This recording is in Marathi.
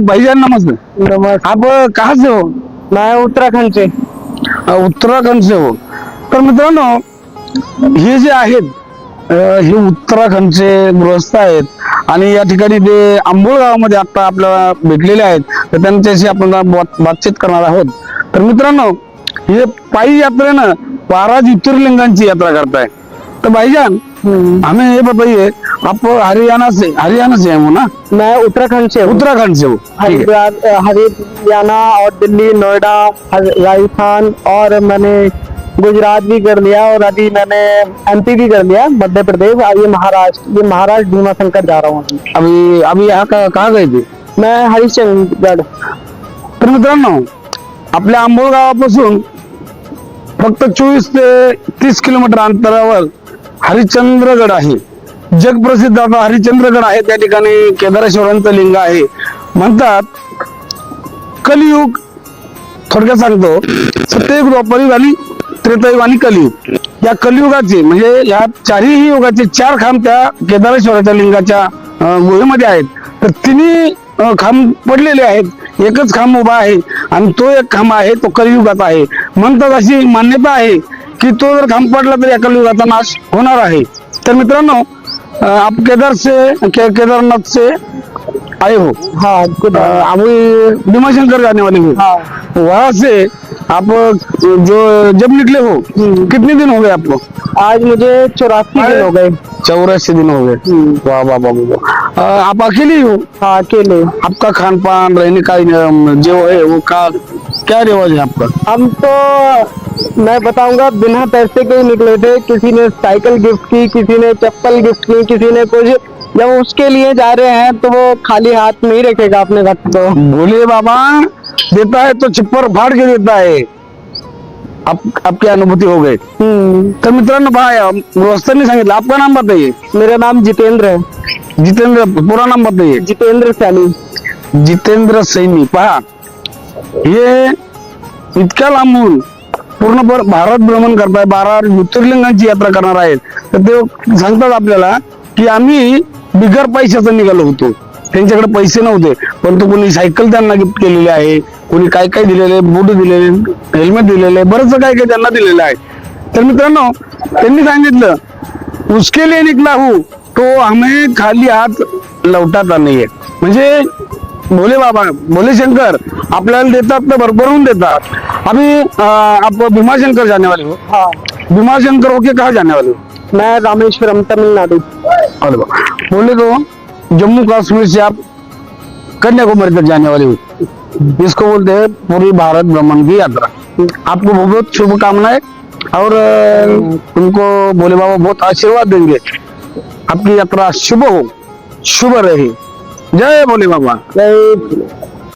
भाईजान नमस्ते नमस्कार. आप कहाँ से हो? मैं उत्तराखंड से. उत्तराखंड से हो. तर मित्रांनो हे जे आहेत हे उत्तराखंडचे गृहस्थ आहेत आणि या ठिकाणी ते आंबोळ गावामध्ये आता आपल्याला भेटलेले आहेत तर त्यांच्याशी आपण बात- बातचीत करणार आहोत. तर मित्रांनो हे पायी यात्रेनं बारा ज्योतिर्लिंगांची यात्रा करताय. तर भाईजान हमें ये बताइए आप हरियाणा से हरियाणा से हूँ ना? मैं उत्तराखंड से उत्तराखंड से हो। हरियाणा और दिल्ली नोएडा राजस्थान और मैंने गुजरात भी कर लिया और अभी मैंने एमपी भी कर लिया मध्य प्रदेश और ये महाराष्ट्र ये महाराष्ट्र भीमा शंकर जा रहा हूँ अभी। अभी यहाँ का कहाँ गए थे? मैं हरिश्चंद्रगढ़ तर मित्रांनो आपल्या आंबोळ गावापासून फक्त चोवीस ते तीस किलोमीटर अंतरावर हरिश्चंद्रगड आहे. जगप्रसिद्ध आता हरिश्चंद्रगड आहे. त्या ठिकाणी केदारेश्वरांचं लिंग आहे. म्हणतात कलियुग थोडक्यात सांगतो सत्ययुग द्वापरयुग आणि त्रेतायुग आणि कलियुग. या कलियुगाचे म्हणजे या चारही युगाचे चार खांब त्या केदारेश्वराच्या लिंगाच्या गुहेमध्ये आहेत. तर तिन्ही खांब पडलेले आहेत. एकच खांब उभा आहे. आणि तो एक खांब आहे तो कलियुगात आहे. म्हणतात अशी मान्यता आहे की तो जर खांब पडला तर या कलियुगाचा नाश होणार आहे. तर मित्रांनो आप केदार से के, केदारनाथ से आए हो हाँ अ, अभी भीमाशंकर जाने वाले हो. हाँ. वहाँ से आप जो जब निकले हो कितने दिन हो गए आपको? आज मुझे चौरासी दिन हो गए। चौरासी दिन हो गए। वाह वाह वाह वाह। आप अकेले हो? हाँ अकेले। आपका खान पान रहने का जो है वो का क्या रिवाज है आपका? हम तो मैं बताऊँगा बिना पैसे के ही निकले थे। किसी ने साइकिल गिफ्ट की किसी ने चप्पल गिफ्ट की किसी ने कुछ। जब उसके लिए जा रहे हैं तो वो खाली हाथ नहीं रखेगा अपने वक्त को। बोले बाबा। देता है तो छिप्पर फाड़ के देता है। आप आपकी अनुभूति हो गई। तर मित्रांनो पहा गृहस्थांनी सांगितलं आपका नाम बताइए। मेरा नाम जितेंद्र है। जितेंद्र पूरा नाम बताइए। जितेंद्र सैनी। जितेंद्र सैनी पहा। हे इतक्या लांबून पूर्ण भर- भारत भ्रमण करताय बारा ज्योतिर्लिंगांची यात्रा करणार आहेत. तर ते सांगतात आपल्याला की आम्ही बिगर पैशाचं निघालो होतो. त्यांच्याकडे पैसे नव्हते परंतु कोणी सायकल त्यांना गिफ्ट केलेली आहे कोणी काय काय दिलेले बूट दिलेले हेल्मेट दिलेले बरंच काय काय त्यांना दिलेलं आहे. तर मित्रांनो त्यांनी सांगितलं उसके लिए निकला हूँ तो हमें खाली हात लौटाता नाहीये. म्हणजे भोले बाबा भोले शंकर आपल्याला देतात तर भरभरून देतात. अभी आप भीमाशंकर जाने वाले हो. हाँ. भीमाशंकर होके कहाँ जाने वाले हो? मैं रामेश्वरम तमिलनाडु वाह। बोले तो जम्मू काश्मीर से आप कन्याकुमारी तक जाने वाले हो। इसको बोलते हैं पूरी भारत भ्रमण की यात्रा। आपको बहुत शुभकामनाएं और उनको भोले बाबा बहुत आशीर्वाद देंगे। आपकी यात्रा शुभ हो शुभ रहे। जय भोले बाबा। जय